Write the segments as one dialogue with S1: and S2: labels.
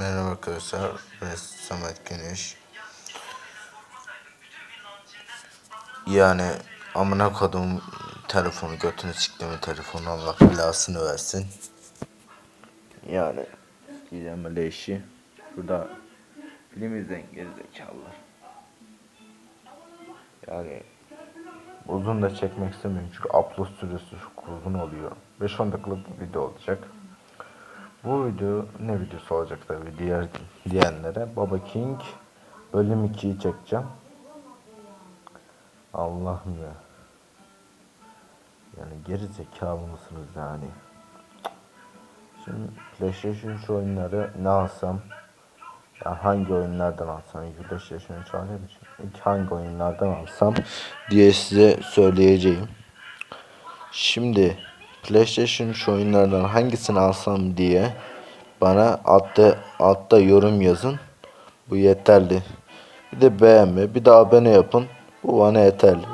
S1: Merhaba arkadaşlar, ben Samet Güneş. Yani amına kodum telefonu götünü çıktığımı telefonu Allah belasını versin. Yani diyeceğim öyle işi. Şurada film izleyin gerizekalılar. Yani uzun da çekmek istemiyorum çünkü upload süresi çok uzun oluyor. 5-10 dakikalık bir video olacak. Bu video ne videosu olacak tabii diğer diyenlere Baba King bölüm 2'yi çekeceğim. Allah'ım ya. Yani geri zekalı mısınız yani? Şimdi PlayStation 3 oyunları ne alsam? Ya hangi oyunlardan alsam? PlayStation 3 alayım için. Hangi oyunlardan alsam diye size söyleyeceğim. Şimdi PlayStation 3 oyunlardan hangisini alsam diye bana altta, altta yorum yazın. Bu yeterli. Bir de beğenme, bir de abone yapın. Bu bana yeterli.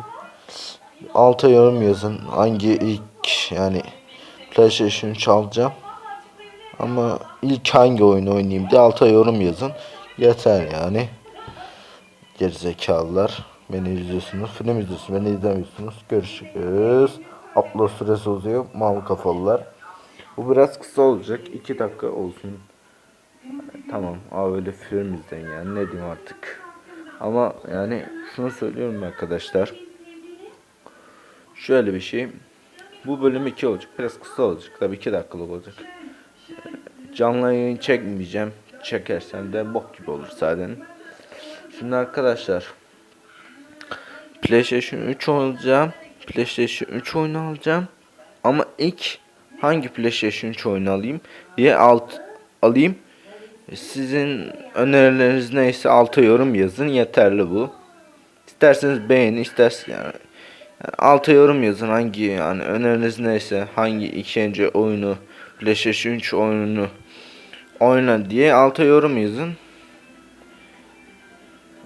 S1: Alta yorum yazın. Hangi ilk yani PlayStation 3 alacağım. Ama ilk hangi oyunu oynayayım diye alta yorum yazın. Yeter yani. Gerizekalılar. Beni izliyorsunuz. Film izliyorsunuz. Beni izlemiyorsunuz. Görüşürüz. Upload süresi uzuyor. Mal kafalılar. Bu biraz kısa olacak. 2 dakika olsun. Tamam. Abi öyle film izleyin yani. Ne diyeyim artık. Ama yani şunu söylüyorum arkadaşlar. Şöyle bir şey. Bu bölüm 2 olacak. Biraz kısa olacak. Tabii 2 dakikalık olacak. Canlı yayın çekmeyeceğim. Çekersem de bok gibi olur zaten. Şimdi arkadaşlar PlayStation 3 alacağım. PlayStation 3 oyunu alacağım. Ama ilk hangi PlayStation 3 oyunu alayım diye alt alayım. Sizin önerileriniz neyse alta yorum yazın. Yeterli bu. İsterseniz beğenin, isterseniz yani, yani alta yorum yazın hangi yani öneriniz neyse hangi ikinci oyunu PlayStation 3 oyununu oyna diye alta yorum yazın.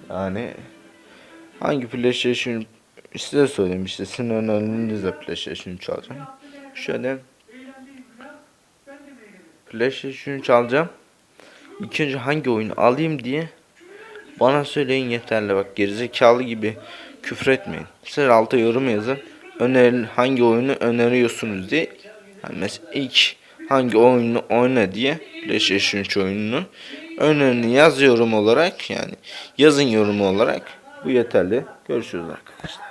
S1: Yani hangi PlayStation size söyleyeyim işte sizin önerinizle PlayStation 3 alacağım. Şöyle PlayStation 3 alacağım. İlk önce hangi oyunu alayım diye bana söyleyin yeterli bak gerizekalı gibi küfür etmeyin. Siz alta yorum yazın. Öner hangi oyunu öneriyorsunuz diye. Yani mesela ilk hangi oyunu oyna diye PlayStation 3 oyununu önerini yaz yorum olarak yani yazın yorum olarak bu yeterli. Görüşürüz arkadaşlar.